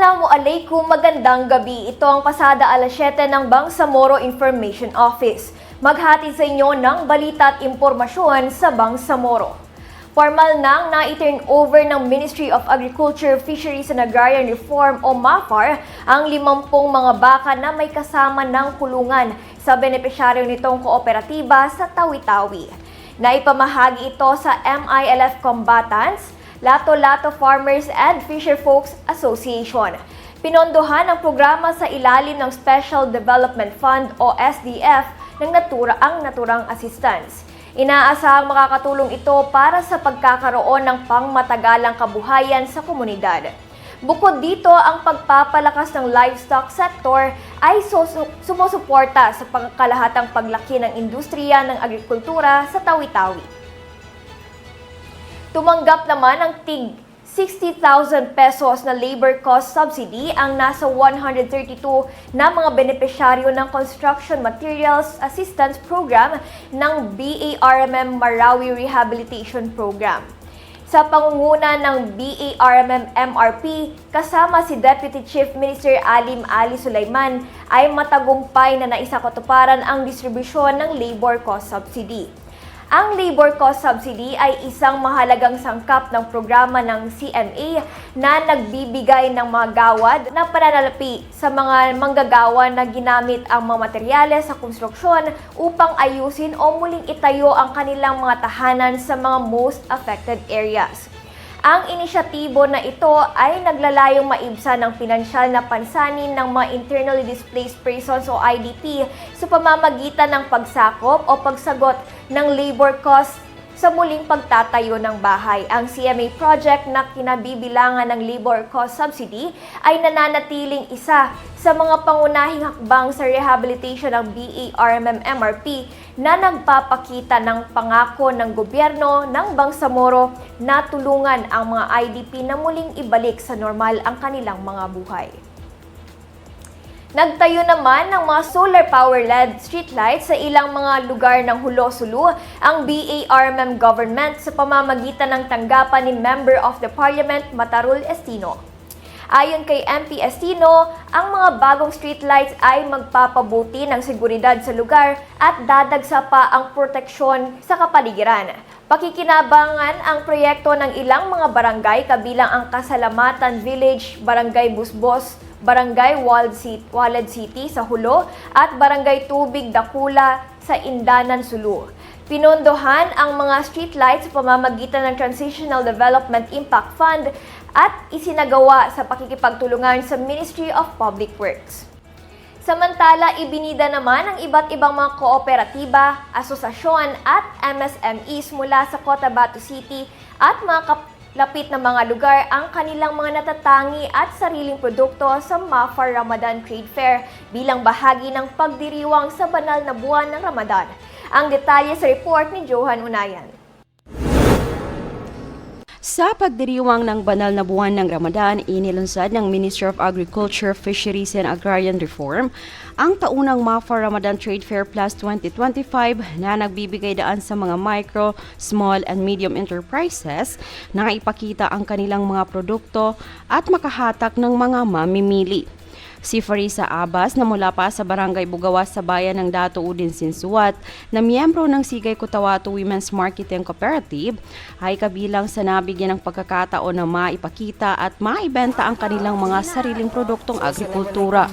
Assalamualaikum, magandang gabi. Ito ang pasada alas 7 ng Bangsamoro Information Office. Maghati sa inyo ng balita at impormasyon sa Bangsamoro. Formal nang na-turn over ng Ministry of Agriculture, Fisheries and Agrarian Reform o MAFAR ang 50 mga baka na may kasama ng kulungan sa benepisyaryo nitong kooperatiba sa Tawi-Tawi. Naipamahagi ito sa MILF combatants, Lato-Lato Farmers and Fisher Folks Association. Pinondohan ang programa sa ilalim ng Special Development Fund o SDF ng natura ang naturang assistance. Inaasahang makakatulong ito para sa pagkakaroon ng pangmatagalang kabuhayan sa komunidad. Bukod dito, ang pagpapalakas ng livestock sector ay sumusuporta sa pangkalahatang paglaki ng industriya ng agrikultura sa Tawi-Tawi. Tumanggap naman ng TIG 60,000 pesos na labor cost subsidy ang nasa 132 na mga benepisyaryo ng Construction Materials Assistance Program ng BARMM Marawi Rehabilitation Program. Sa pangunguna ng BARMM MRP, kasama si Deputy Chief Minister Alim Ali Sulaiman, ay matagumpay na naisakatuparan ang distribusyon ng labor cost subsidy. Ang labor cost subsidy ay isang mahalagang sangkap ng programa ng CMA na nagbibigay ng mga gawad na pananalapi sa mga manggagawa na ginamit ang mga materyales sa konstruksyon upang ayusin o muling itayo ang kanilang mga tahanan sa mga most affected areas. Ang inisyatibo na ito ay naglalayong maibsan ng pinansyal na pansanin ng mga internally displaced persons o IDP sa pamamagitan ng pagsakop o pagsagot ng labor cost sa muling pagtatayo ng bahay. Ang CMA project na kinabibilangan ng labor cost subsidy ay nananatiling isa sa mga pangunahing hakbang sa rehabilitation ng BARMM MRP na nagpapakita ng pangako ng gobyerno ng Bangsamoro na tulungan ang mga IDP na muling ibalik sa normal ang kanilang mga buhay. Nagtayo naman ng mga solar power LED streetlights sa ilang mga lugar ng Hulo-Sulu ang BARMM government sa pamamagitan ng tanggapan ni Member of the Parliament Matarul Estino. Ayon kay MP Estino, ang mga bagong streetlights ay magpapabuti ng seguridad sa lugar at dadagsa pa ang proteksyon sa kapaligiran. Pakikinabangan ang proyekto ng ilang mga barangay kabilang ang Kasalamatan Village, Barangay Busbos, Barangay Walid City, Walid City sa Hulo at Barangay Tubig Dakula sa Indanan, Sulu. Pinondohan ang mga streetlights sa pamamagitan ng Transitional Development Impact Fund at isinagawa sa pakikipagtulungan sa Ministry of Public Works. Samantala, ibinida naman ang iba't ibang mga kooperatiba, asosasyon at MSMEs mula sa Cotabato City at mga kaplapit na mga lugar ang kanilang mga natatangi at sariling produkto sa Mafar Ramadan Trade Fair bilang bahagi ng pagdiriwang sa banal na buwan ng Ramadan. Ang detalye sa report ni Johan Unayan. Sa pagdiriwang ng banal na buwan ng Ramadan, inilunsad ng Ministry of Agriculture, Fisheries and Agrarian Reform ang taunang MAFA Ramadan Trade Fair Plus 2025 na nagbibigay daan sa mga micro, small and medium enterprises na ipakita ang kanilang mga produkto at makahatak ng mga mamimili. Si Farisa Abbas na mula pa sa Barangay Bugawas sa bayan ng Dato Udin Sinsuat na miyembro ng Sigay Kutawato Women's Marketing Cooperative ay kabilang sa nabigyan ng pagkakataon na maipakita at maibenta ang kanilang mga sariling produktong agrikultura.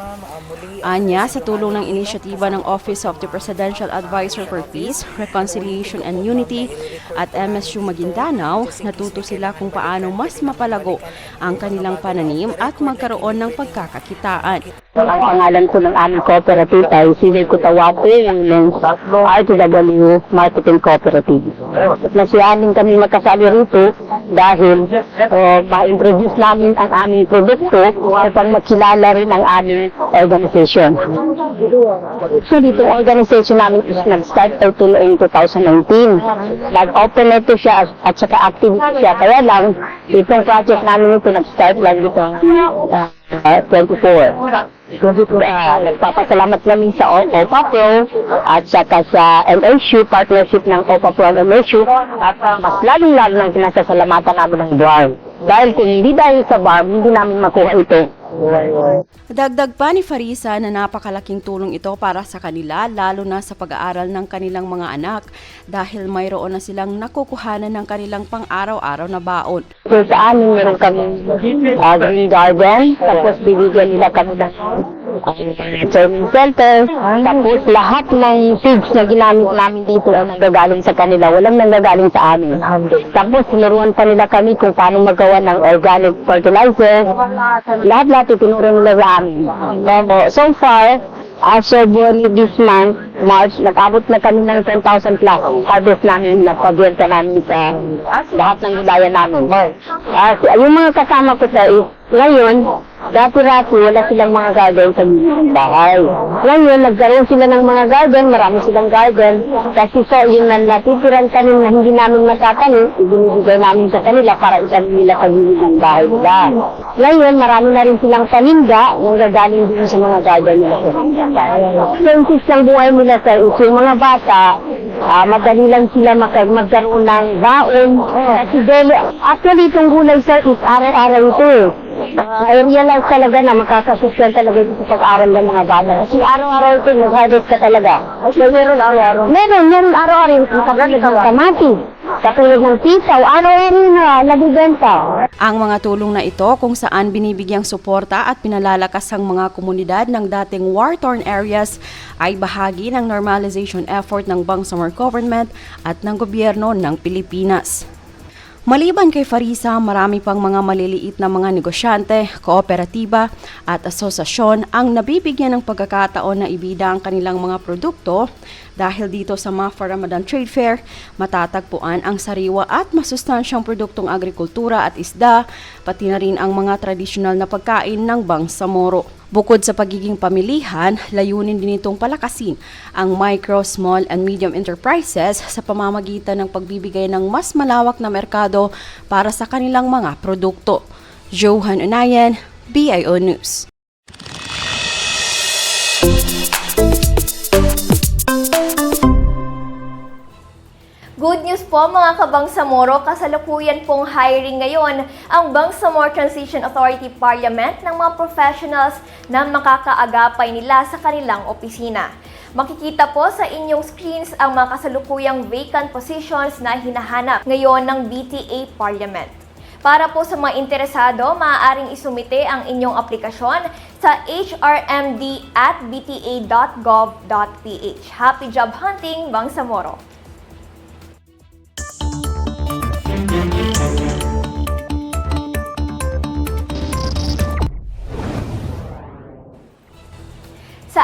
Anya, sa tulong ng inisyatiba ng Office of the Presidential Advisor for Peace, Reconciliation and Unity at MSU Maguindanao, natuto sila kung paano mas mapalago ang kanilang pananim at magkaroon ng pagkakakitaan. Ang pangalan ko ng aming cooperative ay Sinay Kutawate Women's RTW Marketing Cooperative. Nasiyanin kami magkasali rito dahil uh, ma-introduce namin ang aming produkto upang makilala rin ang aming organization. So dito ang organization namin is nag-start ito noong 2019. Nag-open na ito siya at saka active siya. Kaya lang, itong project namin ito nag-start lang dito uh, uh, 24. Uh, nagpapasalamat kami sa O- OPA Pro at saka sa MSU, partnership ng OPA Pro at MSU at uh, mas lalong-lalo nang pinasasalamatan namin ng BARM. Dahil kung hindi dahil sa BARM, hindi namin makuha ito. Dagdag pa ni Farisa na napakalaking tulong ito para sa kanila lalo na sa pag-aaral ng kanilang mga anak dahil mayroon na silang nakukuhanan ng kanilang pang-araw-araw na baon. So sa amin, meron kami uh, green garden, tapos bibigyan nila kami ng training center, tapos lahat ng seeds na ginamit namin dito ay nanggagaling sa kanila, walang nanggagaling sa amin. Tapos tinuruan pa nila kami kung paano magawa ng organic fertilizer, lahat-lahat itinuro nila sa amin. So far, as of this month, March, nag-abot na kami ng 10,000 plus harvest namin na pabenta namin sa lahat ng wilaya namin. At yung mga kasama ko sa is, ngayon, dati-dati wala silang mga garden sa bahay. Ngayon, nagkaroon sila ng mga garden, marami silang garden. Kasi sa yun na natitiran tanim na hindi namin matatanim, ibinibigay namin sa kanila para itanim nila sa ng bahay nila. Ngayon, marami na rin silang paninda yung gagaling din sa mga garden nila. Sensis ng buhay nila sa yung mga bata, ah, madali lang sila mag- magkaroon ng baon. Kasi dahil, actually, itong gulay sir is araw-araw ito eh. Uh, I realize talaga na makakasusyan talaga ito sa pag-aaral ng mga bata. Kasi araw-araw ito, mag-harvest ka talaga. Okay, meron araw-araw? Meron, meron araw-araw. Katulad ng kamatis, katulad ng pisaw, araw-araw na nabibenta. Ang mga tulong na ito kung saan binibigyang suporta at pinalalakas ang mga komunidad ng dating war-torn areas ay bahagi ng normalization effort ng Bangsamoro government at ng gobyerno ng Pilipinas. Maliban kay Farisa, marami pang mga maliliit na mga negosyante, kooperatiba at asosasyon ang nabibigyan ng pagkakataon na ibida ang kanilang mga produkto dahil dito sa MAFA Ramadan Trade Fair, matatagpuan ang sariwa at masustansyang produktong agrikultura at isda, pati na rin ang mga tradisyonal na pagkain ng Bangsamoro. Bukod sa pagiging pamilihan, layunin din itong palakasin ang micro, small, and medium enterprises sa pamamagitan ng pagbibigay ng mas malawak na merkado para sa kanilang mga produkto. Johan Unayan, BIO News. Good news po mga kabangsamoro, kasalukuyan pong hiring ngayon ang Bangsamoro Transition Authority Parliament ng mga professionals na makakaagapay nila sa kanilang opisina. Makikita po sa inyong screens ang mga kasalukuyang vacant positions na hinahanap ngayon ng BTA Parliament. Para po sa mga interesado, maaaring isumite ang inyong aplikasyon sa hrmd at bta.gov.ph. Happy job hunting, Bangsamoro!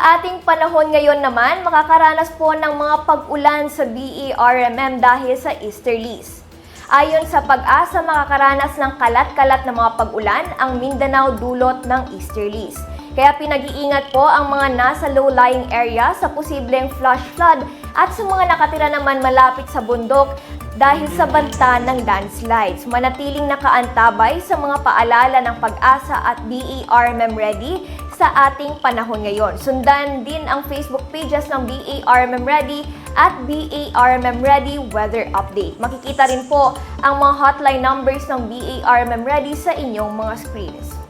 Ating panahon ngayon naman, makakaranas po ng mga pag-ulan sa BERMM dahil sa easterlies. Ayon sa pag-asa, makakaranas ng kalat-kalat na mga pag-ulan ang Mindanao dulot ng easterlies. Kaya pinag-iingat po ang mga nasa low-lying area sa posibleng flash flood at sa mga nakatira naman malapit sa bundok dahil sa banta ng landslides. Manatiling nakaantabay sa mga paalala ng pag-asa at BERMM Ready sa ating panahon ngayon. Sundan din ang Facebook pages ng BARMM Ready at BARMM Ready Weather Update. Makikita rin po ang mga hotline numbers ng BARMM Ready sa inyong mga screens.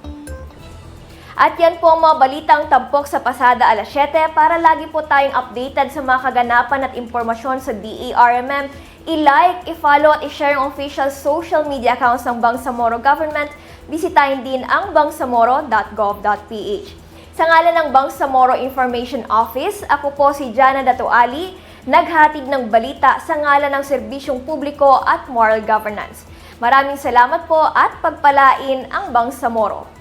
At yan po ang mga balitang tampok sa pasada alas 7 para lagi po tayong updated sa mga kaganapan at impormasyon sa DARMM. I-like, i-follow at i-share ang official social media accounts ng Bangsamoro Government. Bisitahin din ang bangsamoro.gov.ph. Sa ngalan ng Bangsamoro Information Office, ako po si Jana Datuali, naghatid ng balita sa ngalan ng serbisyong publiko at moral governance. Maraming salamat po at pagpalain ang Bangsamoro.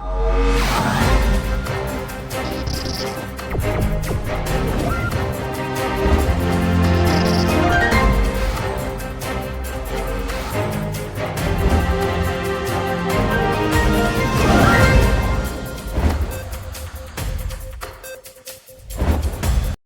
Oh.